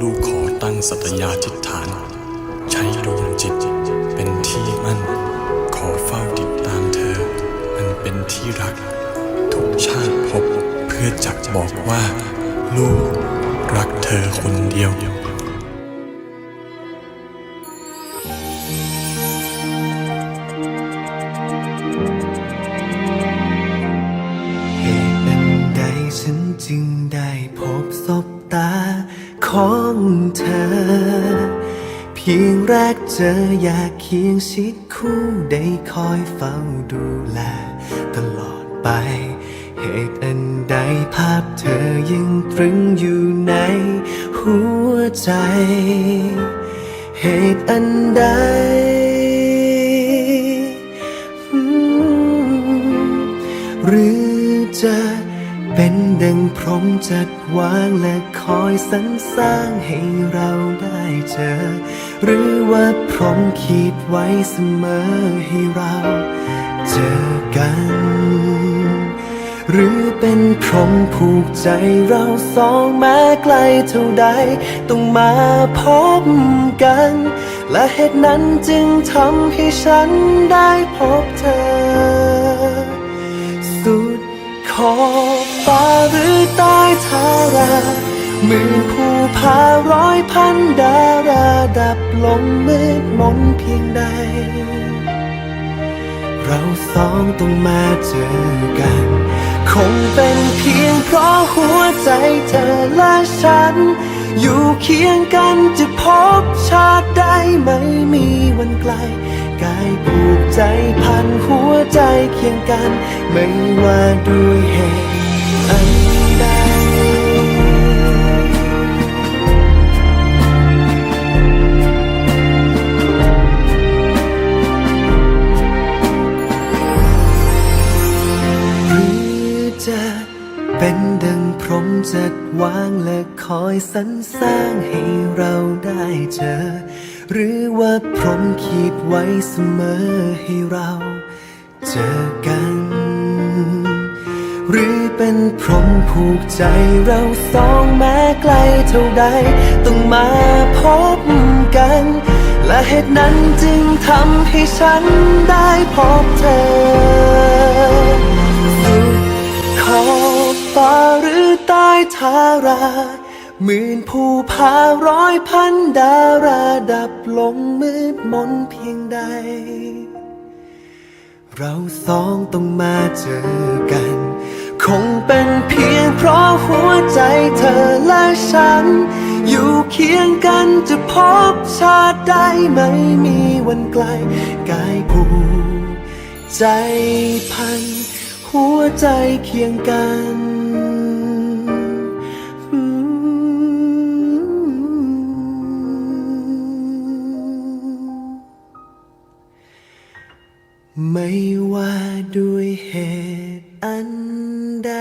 ลูกขอตั้งสัตยาธิษฐาน ใช้ดวงจิตเป็นที่มั่น ขอเฝ้าติดตามเธอ อันเป็นที่รัก ทุกชาติพบเพื่อจักบอกว่า ลูกรักเธอคนเดียวเหตุอันใดฉันจึงได้พบ ของเธอ เพียงแรกเจออยากเคียงชิดคู่ได้คอยเฝ้าดูแล ตลอดไป เหตุอันใดภาพเธอยังตรึงอยู่ในหัวใจ เหตุอันใดหรือจะ เป็นดังพรหมจัดวางและคอยสรรสร้างให้เราได้เจอ หรือว่าพรหมขีดไว้เสมอให้เราเจอกัน หรือเป็นพรหมผูกใจเราสองแม้ไกลเท่าใด ต้องมาพบกัน และเหตุนั้นจึงทำให้ฉันได้พบเธอ สุดขอบ ฟ้าหรือใต้ทารามือผู้พาร้อยพันดาราดับลงมืดมนเพียงใด เราสองต้องมาเจอกัน คงเป็นเพียงเพราะหัวใจเธอและฉัน อยู่เคียงกันจะพบชาติใดไม่มีวันไกล กายผูกใจพันหัวใจเคียงกัน ไม่ว่าด้วยเหตุ จะเป็นดังพรหมจัดวางและคอยสรรสร้างให้เราได้เจอ หรือว่าพรหมขีดไว้เสมอให้เราเจอกัน หรือเป็นพรหมผูกใจเราสองแม้ไกลเท่าใด ต้องมาพบกัน และเหตุนั้นจึงทำให้ฉันได้พบเธอสุดขอบฟ้าหรือใต้ทาราหมื่นผู้พาร้อยพันดาราดับลงมืดมนเพียงใด เราสองต้องมาเจอกัน คงเป็นเพียงเพราะหัวใจเธอและฉัน อยู่เคียงกันจะพบชาติใดไม่มีวันไกลกายผูกใจพัน หัวใจเคียงกันไม่ว่าด้วยเหตุ under